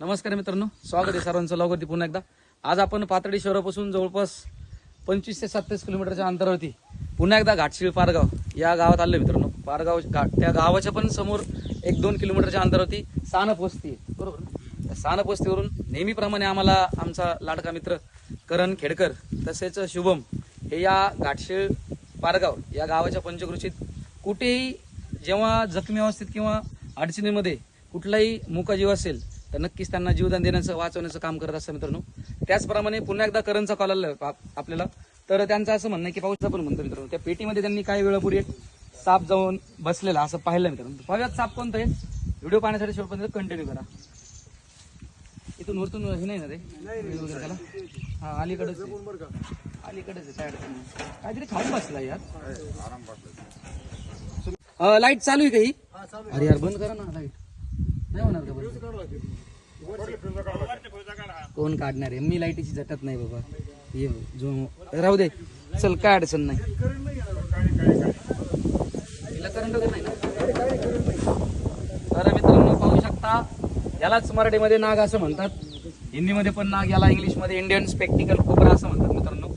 नमस्कार मित्रांनो स्वागत आहे सर्वांचं लवकरती पुन्हा एकदा. आज आपण पातळी शहरापासून जवळपास पंचवीस ते सत्तावीस किलोमीटरच्या अंतरावरती पुन्हा एकदा घाटशिळ पारगाव या गावात आलं मित्रांनो. पारगाव घाट त्या गावाच्या पण समोर एक दोन किलोमीटरच्या अंतरावरती सानप वस्ती बरोबर? ना? सानप वस्तीवरून नेहमीप्रमाणे आम्हाला आमचा लाडका मित्र करण खेडकर तसेच शुभम हे या घाटशेळ पारगाव या गावाच्या पंचकृषीत कुठेही जेव्हा जखमी अवस्थेत किंवा अडचणीमध्ये कुठलाही मुकाजीव असेल तर नक्कीच त्यांना जीवदान देण्याचं वाचवण्याचं काम करत असतं मित्रांनो. त्याचप्रमाणे पुन्हा एकदा करणचा कॉल आला आपल्याला. तर त्यांचं असं म्हणणं की पाऊसचा पण म्हणतो मित्रांनो. त्या पेटीमध्ये त्यांनी काही वेळापूर्वी एक साप जाऊन बसलेला असं पाहिलं मित्रांनो पाहूयात साप कोणतं आहे? व्हिडिओ पाहण्यासाठी शेवटपर्यंत कंटिन्यू करा. इथून वरतून हे नाही ना रे? वगैरे त्याला हा अलीकडेच अलीकडेच आहे, काय अडचण नाही. काहीतरी खाऊन बसला यार. लाइट चालू आहे काही अरे यार बंद करा ना लाइट नाही होणार का बंद? कोण काढणार आहे? मी लाईटीची झटत नाही बाबा. ये जो राहू दे. चल काय अडचण नाही. तिला करंट वगैरे नाही ना? तर मित्रांनो पाहू शकता यालाच मराठीमध्ये नाग असं म्हणतात. हिंदीमध्ये पण नाग याला इंग्लिशमध्ये इंडियन स्पेक्टिकल कोबरा असं म्हणतात मित्रांनो.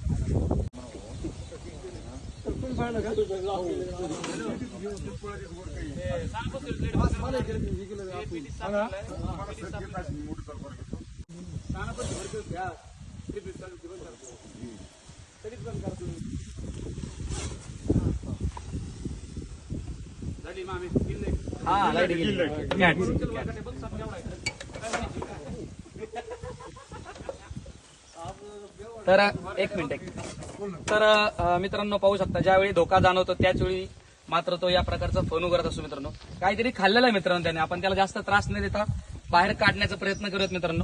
हा लाइट गेली तर एक मिनिट. एक तर मित्रांनो पाहू शकता ज्यावेळी धोका जाणवतो त्याचवेळी मात्र तो या प्रकारचा फोन करत असतो मित्रांनो. काहीतरी खाल्लेला आहे मित्रांनो त्याने. आपण त्याला जास्त त्रास न देता बाहेर काढण्याचा प्रयत्न करत मित्रांनो.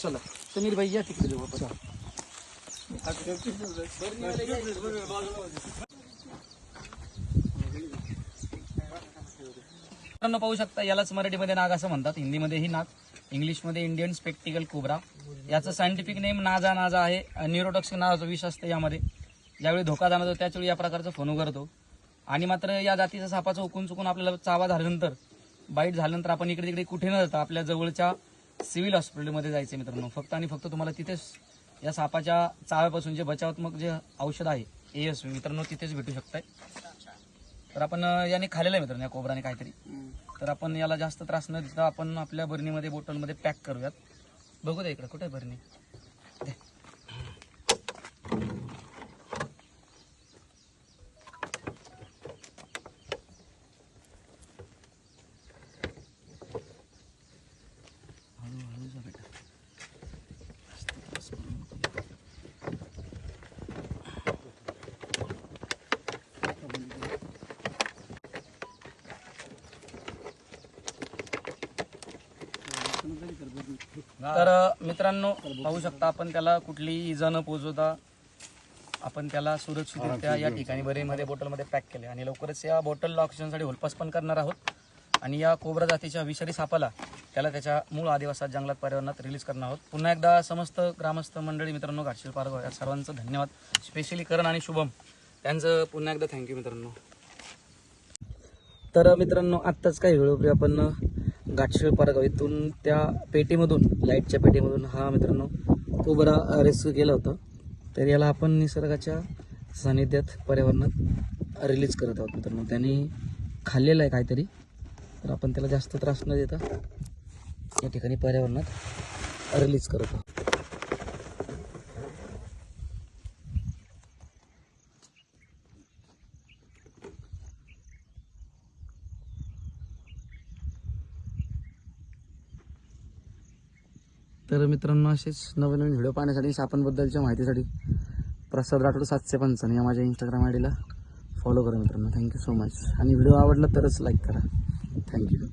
चला. समीर भाई या तिकडे जाऊ मित्रांनो पाहू शकता यालाच मराठीमध्ये नाग असं म्हणतात. हिंदीमध्ये ही नाग इंग्लिशमध्ये इंडियन स्पेक्टिकल कोबरा. याचं सायंटिफिक नेम नाजा नाजा आहे. न्यूरोटॉक्सिक नावाचं विष असतं यामध्ये. ज्यावेळी धोका जाणवतो त्याचवेळी या प्रकारचा फोन उघडतो आणि मात्र या जातीचा सापाचं उकून चुकून आपल्याला चावा झाल्यानंतर बाईट झाल्यानंतर आपण इकडे तिकडे कुठे न जाता आपल्या जवळच्या सिव्हिल हॉस्पिटलमध्ये जायचं मित्रांनो. फक्त आणि फक्त तुम्हाला तिथेच या सापाच्या चाव्यापासून जे बचावात्मक जे औषध आहे ए एस मित्रांनो तिथेच भेटू शकताय. तर आपण याने खाल्लेलं आहे मित्रांनो या कोबराने काहीतरी. तर आपण याला जास्त त्रास न देता आपण आपल्या बरणीमध्ये बॉटलमध्ये पॅक करूयात. बघू द्या इकडे कुठे आहे बरणी दे. हळू हळू जा बेटा जास्त त्रास करू नको. तर मित्रांनो पाहू शकता आपण त्याला कुठलीही इजा न पोचवता आपण त्याला सुरक्षितरित्या या ठिकाणी बरेमध्ये बॉटलमध्ये पॅक केले आणि लवकरच या बॉटलला ऑक्सिजनसाठी होलपास पण करणार आहोत. आणि या कोबरा जातीच्या विषारी सापाला त्याला त्याच्या मूळ आदिवासात जंगलात पर्यावरणात रिलीज करणार आहोत. पुन्हा एकदा समस्त ग्रामस्थ मंडळी मित्रांनो घाटशील पारगाव या सर्वांचं धन्यवाद. स्पेशली करण आणि शुभम त्यांचं पुन्हा एकदा थँक्यू मित्रांनो. तर मित्रांनो आत्ताच काही वेळोपरी आपण घाटशिळ पारगाव इथून त्या पेटीमधून लाईटच्या पेटीमधून हा मित्रांनो तो बरा रेस्क्यू केला होता. तर याला आपण निसर्गाच्या सानिध्यात पर्यावरणात रिलीज करत आहोत मित्रांनो. त्याने खाल्लेलं आहे काहीतरी. तर आपण त्याला जास्त त्रास न देता या ठिकाणी पर्यावरणात रिलीज करत आहोत. तर मित्रांनो असेच नवीन नवीन व्हिडिओ पाहण्यासाठी सापांबद्दलच्या माहितीसाठी प्रसाद राठोड सातशे पंचावन्न या माझ्या इंस्टाग्राम आय डीला फॉलो करा मित्रांनो. थँक्यू सो मच आणि व्हिडिओ आवडला तरच लाईक करा. थँक्यू